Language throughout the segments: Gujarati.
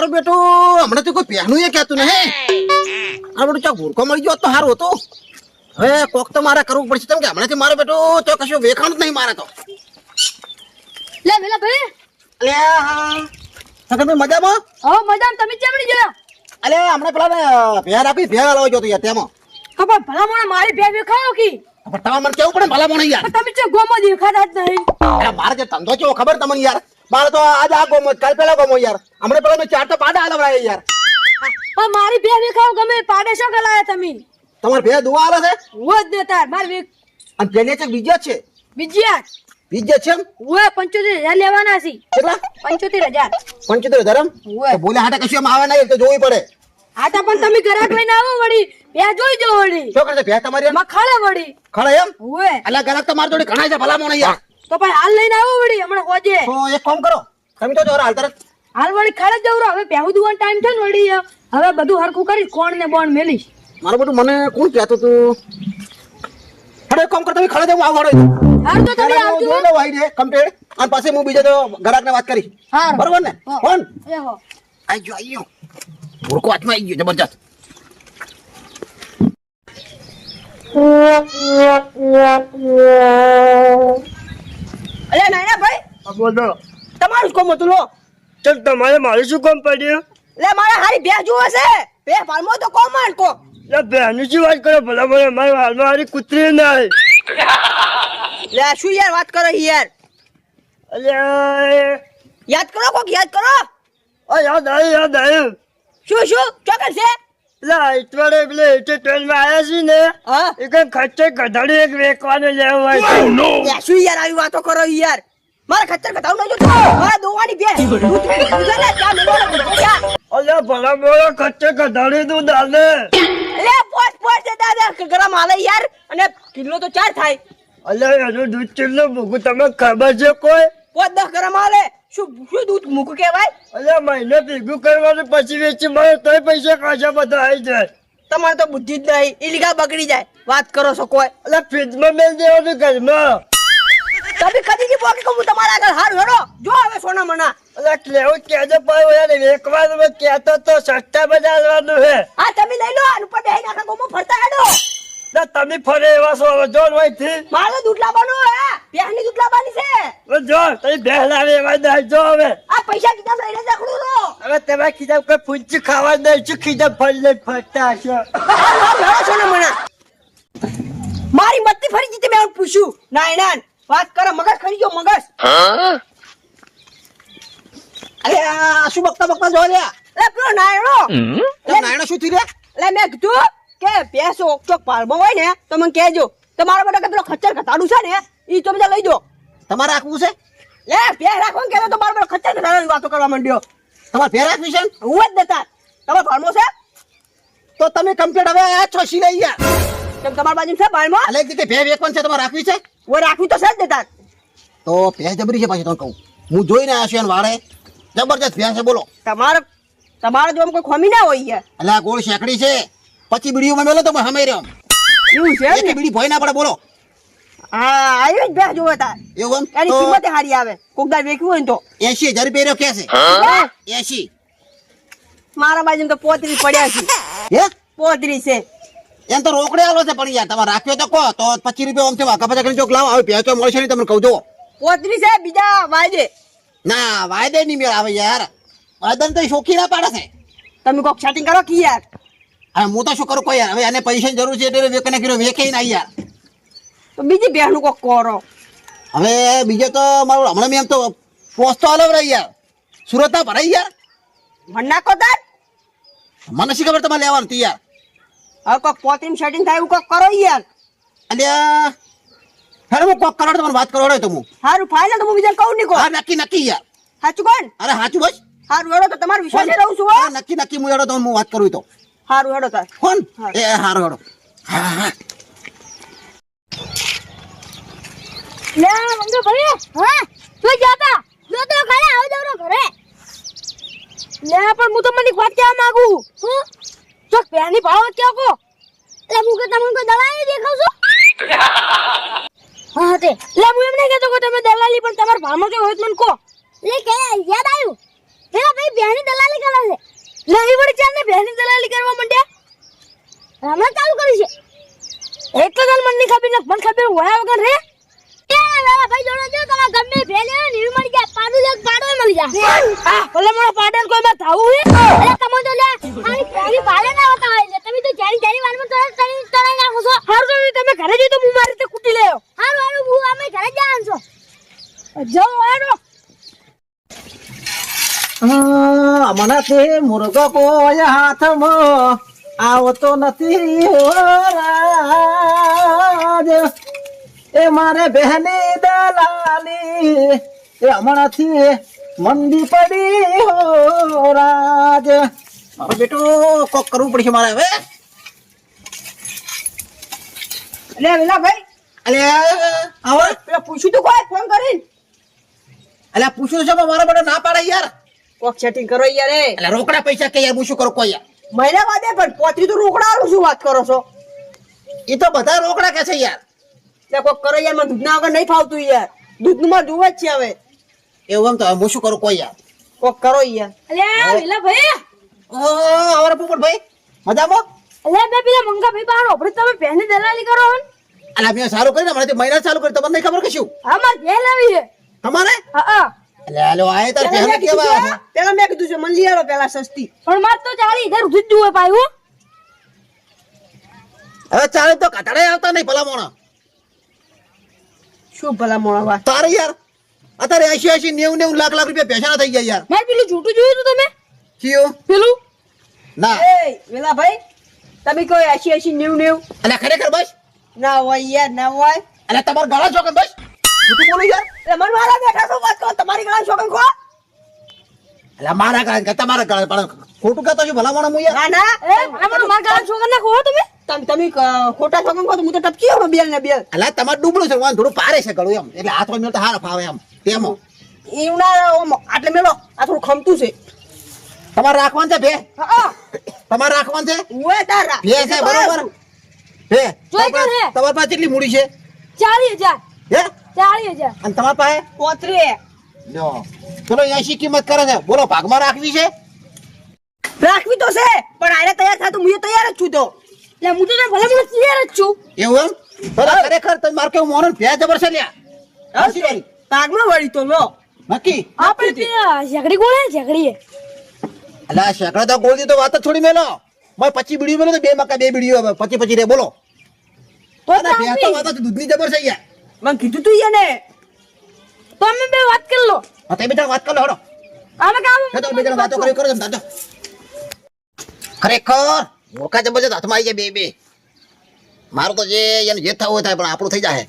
મારું બેટો હમણાં તો કોઈ પહેનું એ કહેતું નહીં. આ બધું ચા ભૂરખો મળી ગયો તો સારું હતું. હવે કોક તો મારે કરવું પડશે. કેમ કે હમણાંથી મારો બેટો તો કશું વેખાણ જ નહીં મારે તો. લે વેલા ભાઈ. અલે સગનભાઈ મજામાં? હા મજામાં. તમે ચેમડી ગયા અલે હમણાં પેલા ભેર આપી ભેર લાવવા જોતો યાર તેમાં. ખબર ભલા મોણે મારી ભેર વેખાયો કી? પણ તમારે મને કેવું પડે ભલા મને યાર? તમે ચે ગોમો દેખાતા જ નહીં. મારે જે ધંધો કેવો ખબર તમને યાર? મારે તો આજ આ ગોમો કાલ પેલા ગોમો યાર. હમણાં પેલા મેં ચાર તો પાડા હાલવડાયા યાર. પણ મારી બે વિખાવ ગમે પાડે શું ગલાયા તમે? તમાર ભેર દુવા આલે છે? હું જ નતા મારી વેક અને પેલે છે બીજો છે? બીજી આ બીજા છે એમ? પંચોતેર હજાર લેવાના છે. કેટલા? પંચોતેર હજાર. પંચોતેર ધરમ ઓવે. તો બોલે હાટા કશું એમ આવે નહીં તો જોવી પડે. હા તો પણ તમે ઘરે લઈને આવો વળી. બે જોઈ જો વળી. શું કરશે ભેર તમારી એમ? મખાડે વળી. ખરા એમ? હુએ અલા ગરાક તો મારી જોડે ઘણા છે ભલા મોણે યાર. તો ભાઈ હાલ લઈને આવો વળી હમણાં હોજે. તો એક કામ કરો તમે તો જોર હાલ તરત. હાલ વળી ખાડે જ જવું હવે પહેવું દુવાનો ટાઈમ છે ને વળી હવે બધું હરખું કરીશ કોણ ને બોણ મેલીશ. મારું બધું મને કોણ કહેતું તું? હડે કામ કર તમે ખડે જવું આવો હડે હાર તો તમે આવજો. જોઈ લઉં આઈને કમ્પ્લીટ અને પાછી હું બીજા તો ગ્રાહકને વાત કરી હા બરોબર ને. કોણ આઈ ગયો આઈ ગયો. ભૂરકો હાથમાં આવી ગયો જબરજસ્ત. બોલો. તમારું કોમ હતું લો. ચાલ તમારે મારું શું કામ પડ્યું? લે મારે હારી બે જુએ છે. બે પાલમો તો કોમ માન કો લે બેનું શું વાત કરો? ભલા ભલે મારી હાલમાં હારી કૂતરી નહીં. લે શું યાર વાત કરો યાર? અલે યાદ કરો કોક યાદ કરો. ઓ યાદ આવ્યું યાદ આવ્યું શું શું? ચોકર છે? લે ઇતવારે પેલે એટે ટ્રેનમાં આવ્યા છે ને હા. એક ખર્ચે ગધાડી એક વેકવાને લેવું હોય શું યાર આવી વાતો કરો યાર? મારે ખચ્ચર કતાવ ન જો મારા દોવાની બે. ચા મેલો અલે ભલા મોળો ખચ્ચર ગધાડી તું દાલે લે પોસ પોસ દે દાદા ગરમ હાલે યાર. અને કિલો તો ચાર થાય. અલે એનું દૂધ ચિલ્લો મૂકું? તમે ખબર છે કોઈ? પોસ દસ ગરમ હાલે. શું શું દૂધ મૂકું કહેવાય? અલે મહિને ભેગું કરવાનું પછી વેચી મળે તોય પૈસા કાચા બધા આવી જાય. તમારે તો બુદ્ધિ જ નહીં. ઈલિગા બગડી જાય. વાત કરો છો કોઈ. અલે ફ્રીજમાં મેલ દેવાનું ઘરમાં. તમે કદી ની પોકે કહું તમારા આગળ હાર હેડો. જો હવે સોના મના અલે લેવું કેજો પાછું યાર વેકવાનું મે કેતો તો સસ્તા બજારવાનું હે. હા તમે લઈ લો આનું પર બેહી નાખા ગોમો ફરતા હેડો. ના તમે ફરે એવા છો હવે જો હોયથી મારો દૂધ લાવવાનું હે બેહની દૂધ લાવવાની છે. જો તઈ બેહ લાવે એવા દે જો હવે. આ પૈસા કીધા લઈને જખડું રો હવે તમે કીધા કોઈ ફૂંચી ખાવા દે શું કીધા ફરી લઈ ફરતા હશો? સોના મના મારી મત્તી ફરી જીતે મેં પૂછ્યું નાયનાન ના વાત કરો મગજ ખરી ગયો મગજ. અરે આ શું બકતા બકતા જોવા લ્યા લે પેલો નાયણો. એ નાયણો શું થયું રે? મેં કીધું કે ભેંસો ચોક પાલમાં હોય ને તો મને કહેજો. તમારા બધા કેટલો ખચ્ચર ઘટાડું છે ને એ તો બધા લઈ દો તમારે રાખવું છે? લે ભેં રાખવાનું કહેતો તો મારો પેલો ખચ્ચર ઘટાડવાની વાતો કરવા માંડ્યો. તમારે ભેર રાખવી છે હું જ દેતા તમારો ફાર્મો છે? તો તમે કમ્પ્લીટ હવે આ છો સિલાઈ ગયા કેમ તમારી બાજુ છે ફાર્મો લઈ જગ્યાએ ભેર વેકવાનું છે તમારે રાખવી છે? હું રાખવી તો છે જ નતા તો ભેંસ જબરી છે પાછી તો કહું. હું જોઈને આવ્યો છું એને વાળે જબરજસ્ત ભેંસ છે બોલો. તમારે તમારે જો કોઈ ખોમી ના હોય યાર. એટલે આ ગોળ શેકડી છે. પછી બીડીઓમાં મેલો તો હમે રહ્યો એવું છે ને બીડી ભોય ના પડે બોલો. હા આવી જ ભેંસ જોવે તાર. એવું એમ? એની કિંમત હારી આવે. કોક દાડ વેચવું હોય ને તો. એસી હજાર રૂપિયા રહ્યો કે છે? એસી મારા બાજુ તો પોતરી પડ્યા છે. હે? પોતરી છે. એમ તો રોકડે આલો છે પણ યાર તમારે રાખ્યો તો કહો તો પચીસ રૂપિયા આમ છે વાઘા પચા કરીને ચોક લાવો. આવે ભેંસ મળશે નહીં તમને કહું જો પોતરી છે બીજા વાયદે. ના વાયદે નહીં મેળ આવે યાર. વાયદા તો શોખી ના પાડે છે. તમે કોક સેટિંગ કરો કે યાર? હવે હું તો શું કરું કોઈ યાર. હવે એને પૈસાની જરૂર છે એટલે વેકને કર્યો વેકે ના યાર. તો બીજી બહેનું કોક કરો. હવે બીજો તો મારું હમણાં મેં એમ તો પોસ્તો આલો રહી યાર. સુરત ના ભરાઈ યાર ભણ નાખો તાર? મને શી ખબર તમારે લેવાનું તું યાર હવે કોક પોતરી સેટિંગ થાય એવું કોક કરો યાર. અલ્યા હેડ હું કોક કરોડ તમને વાત કરો તો હું. સારું ફાઇલ તો હું બીજા કહું નહીં હા નક્કી નક્કી યાર. સાચું કોણ? અરે સાચું બસ. સારું હેડો તો તમારો વિશ્વાસ રહું છું હા. નક્કી નક્કી હું હેડો તો હું વાત કરું તો. સારું હેડો તાર. કોણ હા. એ હારું હેડો. હા હા લે મંગો ભાઈ હા તું જાતા જો તો ખરે આવ જવરો ઘરે લે પણ હું તો મને એક વાત કહેવા માંગુ હું જો પહેની કો લે હું કે તમને કોઈ દલાલી દેખાવ છું? હા તે. લે હું એમ નહીં કહેતો કે તમે દલાલી પણ તમાર ભામો જો હોય તો મને કો લે કે યાદ આવ્યું. પેલા ભાઈ બેની દલાલી કરવા છે. લે એ વળી ચાલ ને બેહની દલાલી કરવા માંડ્યા? હમણાં ચાલુ કરી છે. તો તને મને ખબર ને મને ખબર હોય વગર રે. એ ભાઈ જોડો જો તમારા ગમે ભેલે નીવી મળી જાય. પાડું એક પાડો મળી જાય. હા ભલે મને પાડન કોઈ માં થાવું હે. અરે તમે તો લે આની પાડે ના હોતા હોય. લે તમે તો જારી જારી વારમાં તો તણી તણાઈ નાખો છો. હારું તો તમે ઘરે જઈ તો હું મારી રીતે કુટી લેયો હારું હારું હું અમે ઘરે જાણ છો. જો હારું આ મને તે મુર્ગો પોય હાથમાં આવતો નથી હો રાજ. એ મારે બહેની દલાલી એ હમણાંથી મંદી પડી હો રાજ. મારો બેટો કોક કરવું પડશે મારે હવે. લે વેલા ભાઈ અલે આવો પેલા પૂછ્યું તું કોઈ ફોન કરીને અલે પૂછ્યું છે મારા માટે ના પાડે યાર કોક સેટિંગ કરો યાર એ એટલે રોકડા પૈસા કે યાર હું શું કરું કોઈ યાર મહિના બાદે પણ પોતરી તો રોકડા આલું શું વાત કરો છો એ તો બધા રોકડા કે છે યાર એટલે કોક કરો યાર મને દૂધના આગળ નહીં ફાવતું યાર દૂધનું માં જોવે જ છે હવે એવું એમ તો હું શું કરું કોઈ યાર કોક કરો યાર અલ્યા વેલા ભાઈ ઓ આવરા પોપટ ભાઈ મજામાં અલ્યા બે પેલા મંગા ભાઈ બહાર ઓપરે તમે પહેલી દલાલી કરો હો અલા મેં સારું કરીને મને મહિના ચાલુ કરી તમને નહીં ખબર કે શું અમાર ભેલ આવી છે. તમારે? હા હા. એટલે હાલો આય તાર પેલા પહેલા કેવા છે, પેલા મેં કીધું છે મન લઈ આવો પેલા સસ્તી. પણ માર તો ચાલી ઘર સુધી હોય ભાઈ હું હવે ચાલે તો કટાડે આવતા નહીં ભલા મોણા શું ભલા મોણા વાત તારે યાર અત્યારે એસી એસી નેવું નેવું લાખ લાખ રૂપિયા પૈસા થઈ ગયા યાર. મેં પેલું જૂઠું જોયું તું તમે? કયું? પેલું? ના. એ વેલા ભાઈ તમે કોઈ એસી એસી નેવું નેવું. અને ખરેખર બસ? ના હોય યાર ના હોય. એટલે તમારા ગળા છો બસ. જૂઠું બોલું યાર? એટલે મને મારા બેઠા છો વાત કરો? તમારી ગળા શોખન કો એટલે મારા ગળા કે તમારા ગળા પણ ખોટું કહેતો છું ભલા મોણા હું યાર. ના ના. એ આમાં માર ગાળા છોકરા નાખો હો તમે. તમે તમે ખોટા શોખન કો તો હું તો ટપકી આવું બેલ ને બેલ. એટલે તમારે ડૂબળું છે વાંધો થોડું પારે છે ગળું એમ. એટલે હાથ મેળ તો હાર ફાવે એમ. તેમાં. એવું ના ઓમ આટલે મેળો. આ થોડું ખમતું છે. તમારે રાખવાનું છે બે તમારે રાખવાનું છે? ઓય તારા. બે છે બરોબર. બે જોઈ તો હે. તમાર પાસે કેટલી મૂડી છે? ચાલી હજાર. હે? ચાલી હજાર. અને તમારી પાસે? પોતરી જો ચલો એસી કિંમત કરે છે? બોલો ભાગમાં રાખવી છે? રાખવી તો છે પણ આને તૈયાર થાય તો હું તૈયાર જ છું તો. એટલે હું તો ભલે મને ક્લિયર જ છું. એવું ભલે ખરેખર તમે માર કેવું મોરન ભે જબર છે લ્યા. હાચી વાળી. પાગમાં વળી તો લો. નક્કી? આપણે ઝઘડી કોણે ઝઘડીએ. અલા શેકડા તો ગોળી તો વાત જ છોડી મેલો. મેં પચી બીડીઓ મળે તો બે મકા બે બીડીઓ હવે પચી પચી રે બોલો. તો તો દૂધની જબર છે યાર મને કીધું તું ઈને તો અમે બે વાત કરી લો. હા તમે બેટા વાત કરો હડો. અમે કામ તો બે જણા વાતો કરી કરો દાદા. ખરેખર મોકા જબરજસ્ત હાથમાં આવી જાય બે બે. મારું તો જે એને જે થવું થાય પણ આપણું થઈ જાય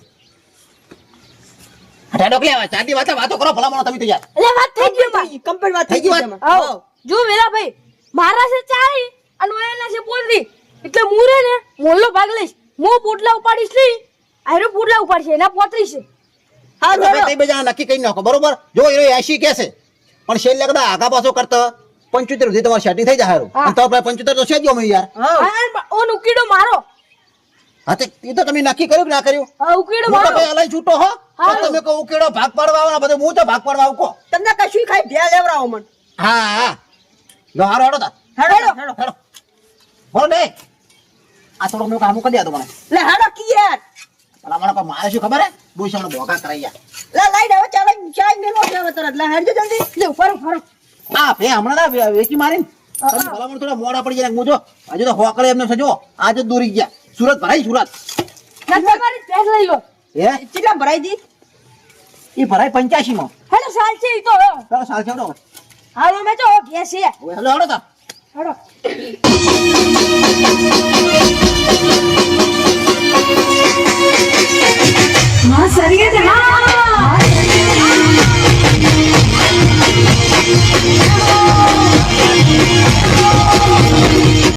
ચાંદી વાતો વાતો કરો ભલા તમે તો યાર વાત થઈ ગઈ કમ્પ્લીટ વાત થઈ ગઈ વાત? જો વેલા ભાઈ મારા છે ચાલી. અને એના છે પોતરી એટલે હું રે ને મોલ્લો ભાગ લઈશ. હું પોટલા ઉપાડીશ નહીં. આયરો પોટલા ઉપાડશે એના પોતરીશ છે. હા તમે તે બે જણા નક્કી કરી નાખો બરોબર? જો એ 80 કે છે. પણ છેલ્લે કદાચ આગા પાછો કરતો પંચોતેર સુધી તમારે સેટિંગ થઈ જાય હારું. અને તો આપણે પંચોતેર તો છે જ અમે યાર. ઓ નુકીડો મારો. હા તે એ તો તમે નક્કી કર્યું કે ના કર્યું? હા ઉકીડો મારો તો ભાઈ અલાઈ છૂટો હો? હા. તમે કહો ઉકેડો ભાગ પાડવા આવના બધે હું તો ભાગ પાડવા આવું તમને કશું ખાઈ ભેળ લેવરાવો મન. હા હા. લો હારો હારો તા. હેડો હેડો. હેડો. બોલો ને. આ થોડું મેં કામ કરી દો મને. લે હેડો કી યાર ભલા મને કોઈ મારે શું ખબર હે? ભૂષણ ભોગા કરાઈ લે લાઈટ હવે ચાલે ચાય મેલો છે તરત. લે હેડજો જલ્દી. લે ફરો ફરો. હા ભે હમણાં ના વેચી મારી ને ભલા મને થોડા મોડા પડી જાય હું જો હજુ તો હોકળે એમને સજો આજે દોરી ગયા. સુરત ભરાઈ સુરત. ના તમારી પેસ લઈ લો. હે? કેટલા ભરાઈ દી? એ ભરાય પંચ્યાસી માં હેલો સાલ છે ઈ તો હેલો સાલ છે હાલો મેં તો ઘેર છે. હેલો હેલો હેડો તા. હેડો